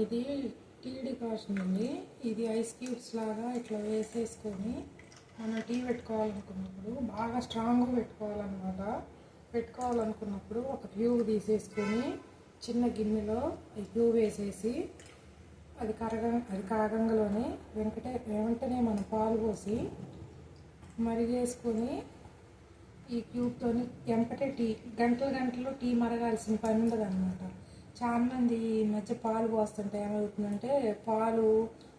ఇది tea decoction అండి. ఇది ఐస్ క్యూబ్స్ లాగా ఇట్లా వేసేసుకొని మనం టీ పెట్టుకోవాలనుకున్నప్పుడు బాగా స్ట్రాంగ్గా పెట్టుకోవాలన్నమాట. పెట్టుకోవాలనుకున్నప్పుడు ఒక ట్యూబ్ తీసేసుకొని చిన్న గిన్నెలో ఈ ట్యూబ్ వేసేసి అది కరగ అది కాగంగలోనే వెంకటే వెంటనే మనం పాలు పోసి మరిగేసుకొని ఈ క్యూబ్తోని ఎంపటే టీ గంటలు గంటలు టీ మరగాల్సిన పని ఉండదు అనమాట చాలామంది ఈ మధ్య పాలు పోస్తుంటే ఏమవుతుందంటే పాలు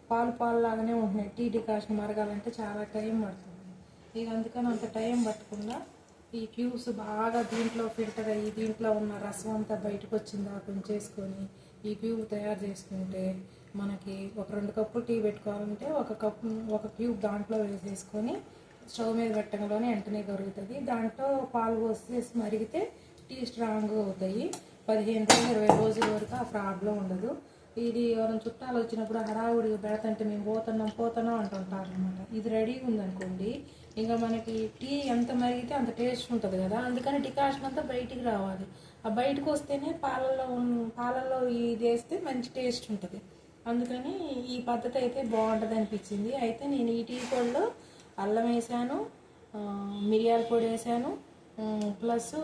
పాలు పాలు లాగానే ఉంటున్నాయి. టీ డికాషన్ మరగాలంటే చాలా టైం పడుతుంది. ఇక అందుకని అంత టైం పట్టకుండా ఈ క్యూబ్స్ బాగా దీంట్లో ఫిల్టర్ అయ్యి దీంట్లో ఉన్న రసం అంతా బయటకు వచ్చిందా చేసుకొని ఈ క్యూబ్ తయారు చేసుకుంటే మనకి ఒక రెండు కప్పులు టీ పెట్టుకోవాలంటే ఒక కప్పు ఒక క్యూబ్ దాంట్లో వేసేసుకొని స్టవ్ మీద పెట్టడంలోనే వెంటనే కరుగుతుంది. దాంట్లో పాలు పోసేసి మరిగితే టీ స్ట్రాంగ్ అవుతాయి. పదిహేను రోజులు ఇరవై రోజుల వరకు ఆ ప్రాబ్లం ఉండదు. ఇది ఎవరైనా చుట్టాలు వచ్చినప్పుడు హడావుడిగా పెడతంటే మేము పోతున్నాం పోతున్నాం అంటుంటారు అనమాట ఇది రెడీగా ఉందనుకోండి ఇంకా మనకి టీ ఎంత మరిగితే అంత టేస్ట్ ఉంటుంది కదా. అందుకని డికాషన్ అంతా బయటికి రావాలి. ఆ బయటకు వస్తేనే పాలల్లో పాలల్లో ఇది వేస్తే మంచి టేస్ట్ ఉంటుంది. అందుకని ఈ పద్ధతి అయితే బాగుంటుంది అనిపించింది. అయితే నేను ఈ టీ పొడిలో అల్లం వేసాను మిరియాల పొడి వేసాను ప్లస్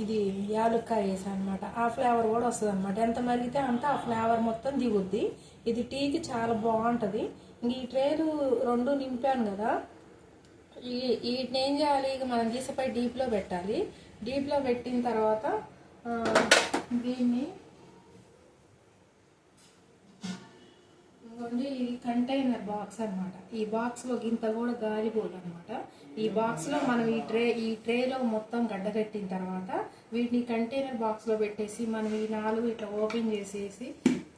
ఇది యాలుక్కాయ వేసాను అనమాట ఆ ఫ్లేవర్ కూడా వస్తుంది అనమాట ఎంత మరిగితే అంత ఆ ఫ్లేవర్ మొత్తం దిగుద్ది. ఇది టీకి చాలా బాగుంటుంది. ఇంక ఈ ట్రేలు రెండు నింపాను కదా. ఈ వీటిని ఏం చేయాలి? ఇక మనం తీసిపోయి డీప్లో పెట్టాలి. డీప్లో పెట్టిన తర్వాత దీన్ని ఇది కంటైనర్ బాక్స్ అన్నమాట. ఈ బాక్స్లో గింత కూడా గాలిపోదు అనమాట ఈ బాక్స్లో మనం ఈ ట్రే ఈ ట్రేలో మొత్తం గడ్డకట్టిన తర్వాత వీటిని కంటైనర్ బాక్స్లో పెట్టేసి మనం ఈ నాలుగు ఇట్లా ఓపెన్ చేసేసి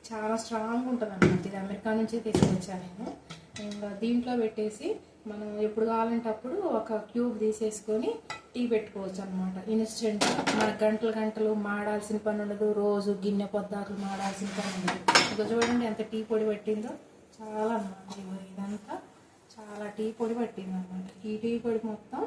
చాలా స్ట్రాంగ్ ఉంటుంది అనమాట ఇది అమెరికా నుంచే తీసుకొచ్చాను నేను. ఇంకా దీంట్లో పెట్టేసి మనం ఎప్పుడు కావాలంటే అప్పుడు ఒక క్యూబ్ తీసేసుకొని టీ పెట్టుకోవచ్చు అనమాట ఇన్స్టెంట్ మన గంటలు గంటలు మాడాల్సిన పని ఉండదు. రోజు గిన్నె పొద్దాకులు మాడాల్సిన పని ఉండదు. ఇక చూడండి ఎంత టీ పొడి పట్టిందో. చాలా అన్నమాట ఇదంతా చాలా టీ పొడి పట్టింది అనమాట ఈ టీ పొడి మొత్తం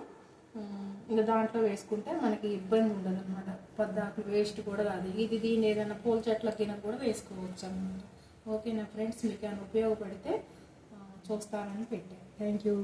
ఇంకా దాంట్లో వేసుకుంటే మనకి ఇబ్బంది ఉండదు అనమాట పొద్దాకులు వేస్ట్ కూడా కాదు ఇది దీని ఏదైనా పూల చెట్లకి కూడా వేసుకోవచ్చు అనమాట ఓకే నా ఫ్రెండ్స్? మీకు ఏమైనా ఉపయోగపడితే చూస్తానని పెట్టాను. Thank you.